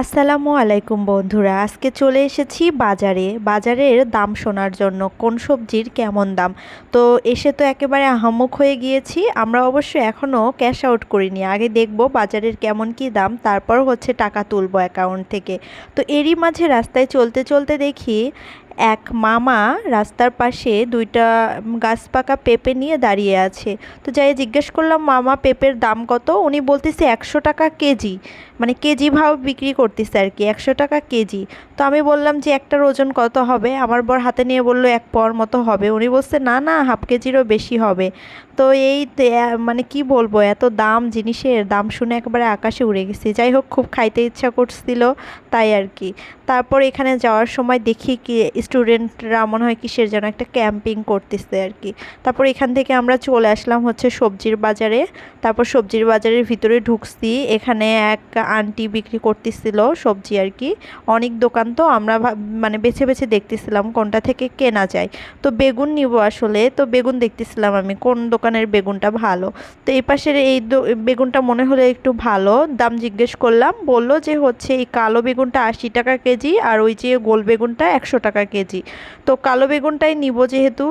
আসসালামু আলাইকুম বন্ধুরা, আজকে চলে এসেছি বাজারে। বাজারের দাম শোনার জন্য কোন সবজির কেমন দাম? তো এসে তো একেবারে আহামুখ হয়ে গিয়েছি, আমরা অবশ্য এখনও ক্যাশ আউট করিনি। আগে দেখব বাজারের কেমন কি দাম, তারপর হচ্ছে টাকা তুলব অ্যাকাউন্ট থেকে। তো এরই মাঝে রাস্তায় চলতে চলতে দেখি এক মামা রাস্তার পাশে দুইটা গাছ পাকা পেঁপে নিয়ে দাঁড়িয়ে আছে। তো যাই জিজ্ঞেস করলাম, মামা, পেঁপের দাম কত? উনি বলতেছে, একশো টাকা কেজি। মানে কেজি ভাव বিক্রি করতেছে আর কি, একশো টাকা কেজি। তো আমি বললাম যে, একটার ওজন কত হবে? আমার বর হাতে নিয়ে বলল, এক পর মতো হবে। উনি বলছে, না না, হাফ কেজিরও বেশি হবে। তো এই মানে কি বলব, এত দাম, জিনিসের দাম শুনে একবারে আকাশে উড়ে গেছি। যাই হোক, খুব খাইতে ইচ্ছা করছিল তাই আর কি। তারপর এখানে যাওয়ার সময় দেখি কি স্টুডেন্টরা মনে হয় কিসের যেন একটা ক্যাম্পিং করতেছে আর কি। তারপর এখান থেকে আমরা চলে আসলাম হচ্ছে সবজির বাজারে। তারপর সবজির বাজারের ভিতরে ঢুকছি। এখানে এক আন্টি বিক্রি করতেছিল সবজি আর কি। অনেক দোকান তো আমরা মানে বেছে বেছে দেখতেছিলাম কোনটা থেকে কেনা যায়। তো বেগুন নিব আসলে। তো বেগুন দেখতেছিলাম আমি, কোন দোকানের বেগুনটা ভালো। তো এই পাশের এই বেগুনটা মনে হলে একটু ভালো। দাম জিজ্ঞেস করলাম, বলল যে হচ্ছে এই কালো বেগুনটা আশি টাকা কেজি আর ওই যে গোল বেগুনটা একশো টাকা কেজি তো কালো বেগুনটাই নিব যেহেতু।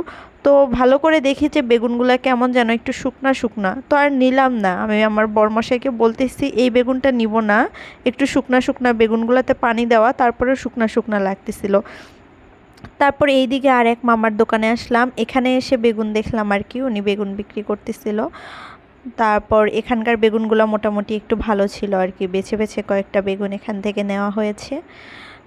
তো ভালো করে দেখি যে বেগুনগুলো কেমন যেন একটু শুকনা শুকনা। তো আর নিলাম না। আমি আমার বরমশাইকে বলতেছি, এই বেগুনটা নিব না। একটু শুকনা শুকনা বেগুনগুলোতে পানি দেওয়া। তারপরে শুকনা শুকনা লাগতেছিল। তারপর এইদিকে আর এক মামার দোকানে আসলাম। এখানে এসে বেগুন দেখলাম আর কি। উনি বেগুন বিক্রি করতেছিল। তারপর এখানকার বেগুনগুলো মোটামুটি একটু ভালো ছিল আর কি। বেছে বেছে কয়েকটা বেগুন এখান থেকে নেওয়া হয়েছে।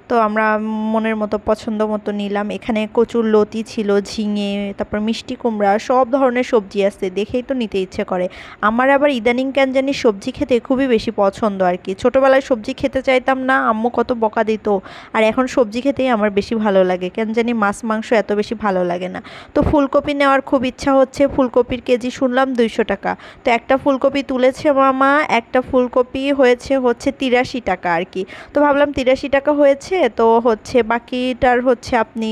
তো আমরা মনের মতো পছন্দ মতো নিলাম। এখানে কচুর লতি ছিল, ঝিঙে, তারপর মিষ্টি কুমড়া, সব ধরনের সবজি আছে, দেখেই তো নিতে ইচ্ছে করে। আমার আবার ইদানিং কেন জানি সবজি খেতে খুবই বেশি পছন্দ আর কি। ছোটোবেলায় সবজি খেতে চাইতাম না, আম্মু কত বকা দিত, আর এখন সবজি খেতেই আমার বেশি ভালো লাগে। কেন জানি মাছ, মাংস এত বেশি ভালো লাগে না। তো ফুলকপি নেওয়ার খুব ইচ্ছা হচ্ছে, ফুলকপির কেজি শুনলাম দুইশো টাকা। তো একটা ফুলকপি তুলেছে মামা, একটা ফুলকপি হয়েছে হচ্ছে তিরাশি টাকা আর কি। তো ভাবলাম তিরাশি টাকা হয়েছে হচ্ছে তো হচ্ছে বাকিটার হচ্ছে আপনি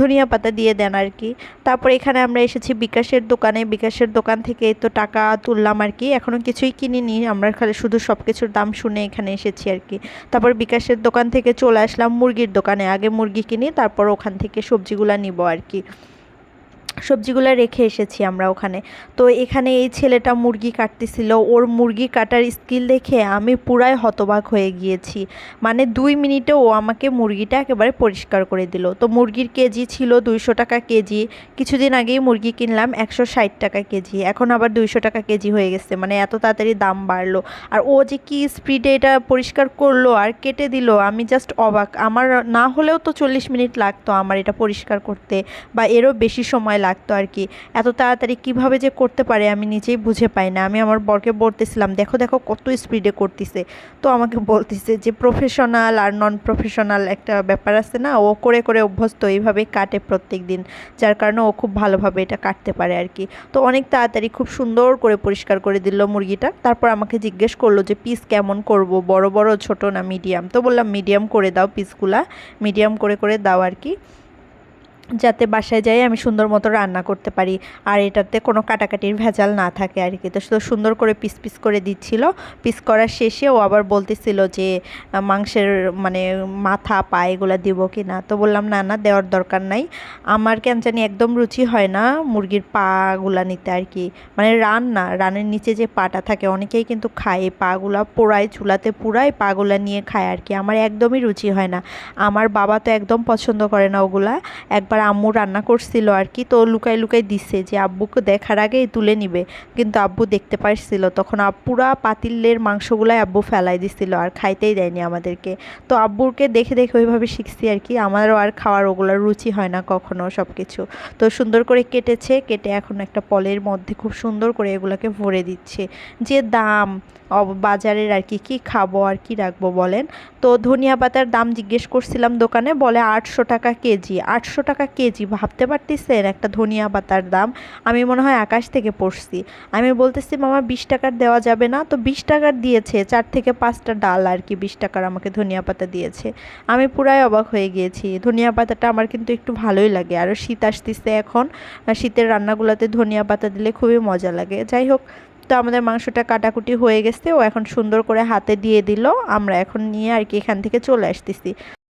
ধনিয়া পাতা দিয়ে দেন আর কি তারপর এখানে আমরা এসেছি বিকাশের দোকানে। বিকাশের দোকান থেকে তো টাকা তুললাম আর কি এখনও কিছুই কিনিনি। আমরা খালি শুধু সব কিছুর দাম শুনে এখানে এসেছি আর কি তারপর বিকাশের দোকান থেকে চলে আসলাম মুরগির দোকানে। আগে মুরগি কিনি, তারপর ওখান থেকে সবজিগুলা নিব আর কি সবজিগুলো রেখে এসেছি আমরা ওখানে। তো এখানে এই ছেলেটা মুরগি কাটতেছিল। ওর মুরগি কাটার স্কিল দেখে আমি পুরাই হতবাক হয়ে গিয়েছি। মানে দুই মিনিটে ও আমাকে মুরগিটা একেবারে পরিষ্কার করে দিল। তো মুরগির কেজি ছিল দুইশো টাকা কেজি। কিছুদিন আগেই মুরগি কিনলাম একশো ষাট টাকা কেজি। এখন আবার দুইশো টাকা কেজি হয়ে গেছে। মানে এত তাড়াতাড়ি দাম বাড়লো। আর ও যে কি স্পিডে এটা পরিষ্কার করল আর কেটে দিল, আমি জাস্ট অবাক। আমার না হলেও তো চল্লিশ মিনিট লাগতো আমার এটা পরিষ্কার করতে বা এরও বেশি সময় লাগতো আর কি। এত তাড়াতাড়ি কীভাবে যে করতে পারে আমি নিজেই বুঝে পাই না। আমি আমার বরকে বলতেছিলাম, দেখো দেখো কত স্পিডে করতেছে। তো আমাকে বলতেছে যে প্রফেশনাল আর নন প্রফেশনাল একটা ব্যাপার আছে না, ও করে করে অভ্যস্ত এইভাবে কাটে প্রত্যেক দিন। যার কারণে ও খুব ভালোভাবে এটা কাটতে পারে আর কি। তো অনেক তাড়াতাড়ি খুব সুন্দর করে পরিষ্কার করে দিল মুরগিটা। তারপর আমাকে জিজ্ঞেস করল যে পিস কেমন করব? বড় বড়, ছোট না মিডিয়াম তো বললাম মিডিয়াম করে দাও পিসগুলা মিডিয়াম করে করে দাও আর কি। যাতে বাসায় যাই আমি সুন্দর মতো রান্না করতে পারি। আর এটাতে কোনো কাটাকাটির ভেজাল না থাকে আর কি। তো শুধু সুন্দর করে পিস পিস করে দিচ্ছিল। পিস করার শেষে ও আবার বলতেছিল যে মাংসের মানে মাথা, পা এগুলো দিব কি না তো বললাম, না না, দেওয়ার দরকার নাই। আমার কেন জানি একদম রুচি হয় না মুরগির পাগুলা নিতে আর কি। মানে রান না, রানের নিচে যে পাটা থাকে, অনেকেই কিন্তু খায়। এই পাগুলা পোড়ায়, চুলাতে পুরায় পাগুলা নিয়ে খায় আর কি। আমার একদমই রুচি হয় না। আমার বাবা তো একদম পছন্দ করে না ওগুলা। একবার একবার আম্মু রান্না করছিল আর কি, তো লুকাই লুকাই দিচ্ছে যে আব্বুকে দেখার আগেই তুলে নিবে। কিন্তু আব্বু দেখতে পারছিল, তখন পুরা পাতিলের মাংসগুলাই আব্বু ফেলাই দিছিল আর খাইতেই দেয়নি আমাদেরকে। তো আব্বুরকে দেখে দেখে ওইভাবে শিখছি আর কি, আমারও আর খাওয়ার ওগুলোর রুচি হয় না কখনো সব কিছু তো সুন্দর করে কেটেছে, কেটে এখন একটা পলের মধ্যে খুব সুন্দর করে এগুলোকে ভরে দিচ্ছে। যে দাম বাজারের আর কি, কী খাব আর কি রাখব বলেন। তো ধনিয়া পাতার দাম জিজ্ঞেস করছিলাম দোকানে, বলে আটশো টাকা কেজি। আটশো টাকা কেজি, ভাবতে পারতেছেন একটা ধনিয়া পাতার দাম? আমি মনে হয় আকাশ থেকে পড়ছি। আমি বলতেছি, মামা, বিশ টাকার দেওয়া যাবে না। তো বিশ টাকার দিয়েছে, চার থেকে পাঁচটা ডাল আর কি বিশ টাকার আমাকে ধনিয়া পাতা দিয়েছে। আমি পুরাই অবাক হয়ে গিয়েছি। ধনিয়া পাতাটা আমার কিন্তু একটু ভালোই লাগে। আর শীত আসতেছে এখন। শীতের রান্নাগুলোতে ধনিয়া পাতা দিলে খুবই মজা লাগে। যাই হোক তো আমাদের মাংসটা কাটাকুটি হয়ে গেছে। ও এখন সুন্দর করে হাতে দিয়ে দিল। আমরা এখন নিয়ে আর কি এখান থেকে চলে আসতেছি।